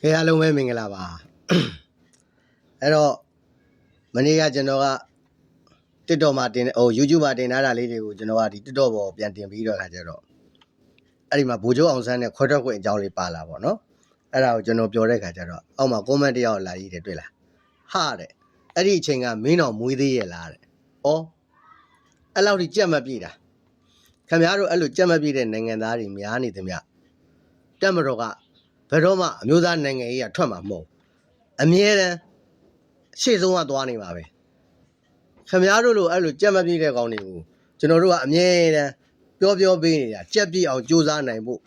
ခေအားလုံးပဲမင်္ဂလာပါအဲ့တော့မနေ့ကကျွန်တော်က TikTok မှာတင်ဟို YouTube မှာတင်ထားတာလေးတွေကိုကျွန်တော်ကဒီ TikTok ပေါ်ပြန်တင်ပြီးတော့ခါကျတော့အဲ့ဒီမှာဘိုးကျော်အောင်ဆန်းနဲ့ခွဲထွက်ခွင့်အကြောင်းလေးပါလာပေါ့နော်အဲ့ဒါကိုကျွန်တော်ပြောတဲ့ခါကျတော့အောက်မှာ comment တစ်ယောက်လာရေးတယ်တွေ့လားဟာတဲ့အဲ့ဒီအချိန်ကမင်းတော်မွေးသေးရဲ့လားတဲ့ဩအဲ့လောက်ထိကြက်မပြေတာခင်ဗျားတို့အဲ့လိုကြက်မပြေတဲ့နိုင်ငံသားတွေများနေသမျှတက်မတော်က ဘယ်တော့မှအမျိုးသားနိုင်ငံရေးကထွက်မှာမဟုတ်ဘူးအမြဲတမ်းရှေ့ဆုံးကသွားနေပါပဲခင်ဗျားတို့လိုအဲ့လိုကြက်မပြည့်တဲ့ကောင်တွေကိုကျွန်တော်တို့ကအမြဲတမ်းပြောပြောပေးနေတာကြက်ပြည့်အောင်ကြိုးစားနိုင်ဖို့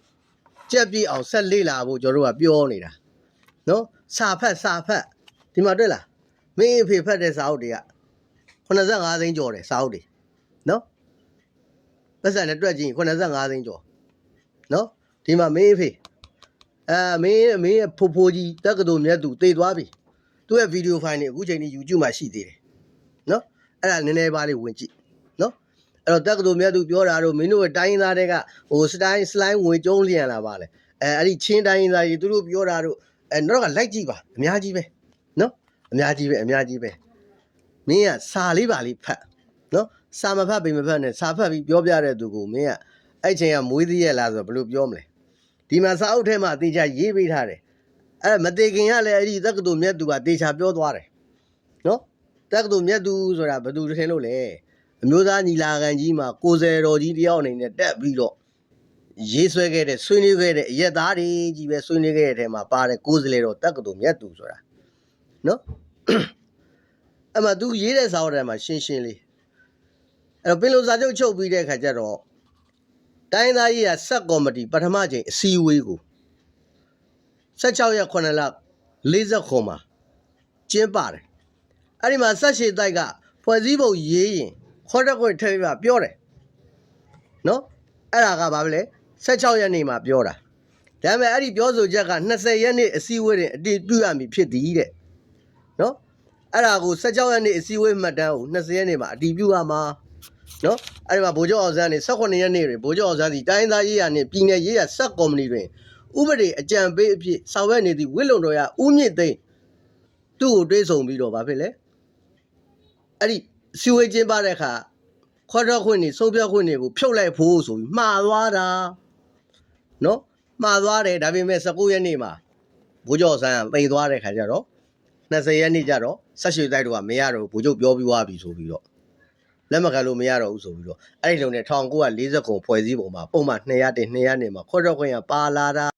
ကြက်ပြည့်အောင်ဆက်လေ့လာဖို့ကျွန်တော်တို့ကပြောနေတာနော်စာဖတ်စာဖတ်ဒီမှာတွေ့လားမင်းအဖေဖတ်တဲ့စာအုပ်တွေက85သိန်းကျော်တယ်စာအုပ်တွေနော်ပတ်စံနဲ့တွက်ကြည့်ရင်85သိန်းကျော်နော်ဒီမှာမင်းအဖေ အဲမင်းမင်းရဲ့ဖိုးဖိုးကြီးတက္ကသိုလ်မြတ်သူတည်သွားပြီသူ့ရဲ့ဗီဒီယိုဖိုင်တွေအခုချိန်ထိ YouTube မှာရှိသေးတယ်နော်အဲ့ဒါနည်းနည်းပါးလေးဝင်ကြည့်နော်အဲ့တော့တက္ကသိုလ်မြတ်သူပြောတာတော့မင်းတို့ရဲ့တိုင်းရင်းသားတွေကဟိုစတိုင်းစလိုင်းဝင်ကျုံးလျံလာပါလေအဲအဲ့ဒီချင်းတိုင်းရင်းသားကြီးသူတို့ပြောတာတော့အဲတော့ကလိုက်ကြည့်ပါအများကြီးပဲနော်အများကြီးပဲအများကြီးပဲမင်းကစာလေးပါလေးဖတ်နော်စာမဖတ်ပေမဖတ်နဲ့စာဖတ်ပြီးပြောပြတဲ့သူကိုမင်းကအဲ့ချိန်ကမွေးသေးရဲ့လားဆိုတော့ဘယ်လိုပြောမလဲ ဒီမှာစာအုပ်ထဲမှာအသေးချာရေးပေးထားတယ်အဲမသေးခင်ကလည်းအဲ့ဒီတက္ကသိုလ်မြတ်သူကတေချာပြောသွားတယ်နော်တက္ကသိုလ်မြတ်သူဆိုတာဘယ်သူထင်လို့လဲအမျိုးသားညီလာခံကြီးမှာကိုယ်ဆယ်တော်ကြီးတယောက်အနေနဲ့တက်ပြီးတော့ရေးဆွဲခဲ့တဲ့ဆွေးနွေးခဲ့တဲ့အရက်သားတွေကြီးပဲဆွေးနွေးခဲ့တဲ့ထဲမှာပါတယ်ကိုယ်စလေတော်တက္ကသိုလ်မြတ်သူဆိုတာနော်အမှသူရေးတဲ့စာအုပ်ထဲမှာရှင်းရှင်းလေးအဲ့တော့ပင်လုံစာချုပ်ချုပ်ပြီးတဲ့အခါကျတော့ တိုင်းသားရေးရဆက်ကော်မတီပထမချိန်အစည်းအဝေးကို16ရက်9လ40ခုမှာကျင်းပါတယ်အဲ့ဒီမှာဆက်ရှိတိုက်ကဖွဲ့စည်းပုံရေးရင်ခေါ်တက်ခွင့်ထည့်ပြပြောတယ်နော်အဲ့ဒါကဘာပဲလဲ16ရက်နေ့မှာပြောတာဒါပေမဲ့အဲ့ဒီပြောဆိုချက်က20ရက်နေ့အစည်းအဝေးတွင်အတည်ပြုရမည်ဖြစ်သည်တဲ့နော်အဲ့ဒါကို16ရက်နေ့အစည်းအဝေးမှတ်တမ်းကို20ရက်နေ့မှာအတည်ပြုရမှာ နော်အဲ့ဒီမှာဗိုလ်ချုပ်အောင်ဆန်းနေ18ရက်နေ့တွင်ဗိုလ်ချုပ်အောင်ဆန်းစီတိုင်းသားရေးရနှင့်ပြည်내ရေးရဆက်ကော်မတီတွင်ဥပဒေအကြံပေးအဖြစ်ဆောင်ရွက်နေသည့်ဝစ်လုံတော်ရဦးမြင့်သိန်းသူ့ကိုတွေးဆုံပြီးတော့ဗာဖြစ်လဲအဲ့ဒီစီဝေးကျင်းပတဲ့အခါခေါ်တော့ခွင့်နေဆုံးဖြတ်ခွင့်တွေကိုဖြုတ်လိုက်ဖို့ဆိုပြီးမှားသွားတာနော်မှားသွားတယ်ဒါပေမဲ့19ရက်နေ့မှာဘိုးကျော်ဆန်းကပိန်သွားတဲ့ခါကျတော့20ရက်နေ့ကျတော့ဆက်ရွှေတိုက်တို့ကမရတော့ဘူးဘိုးချုပ်ပြောပြီးသွားပြီဆိုပြီးတော့ လက်မခံလို့မရတော့ဘူးဆိုပြီးတော့အဲ့ဒီလုံးနဲ့1940ခုဖွဲ့စည်းပုံမှာပုံမှန်200တင်200နေမှာခေါ်တော့ခွင့်ကပါလာတာ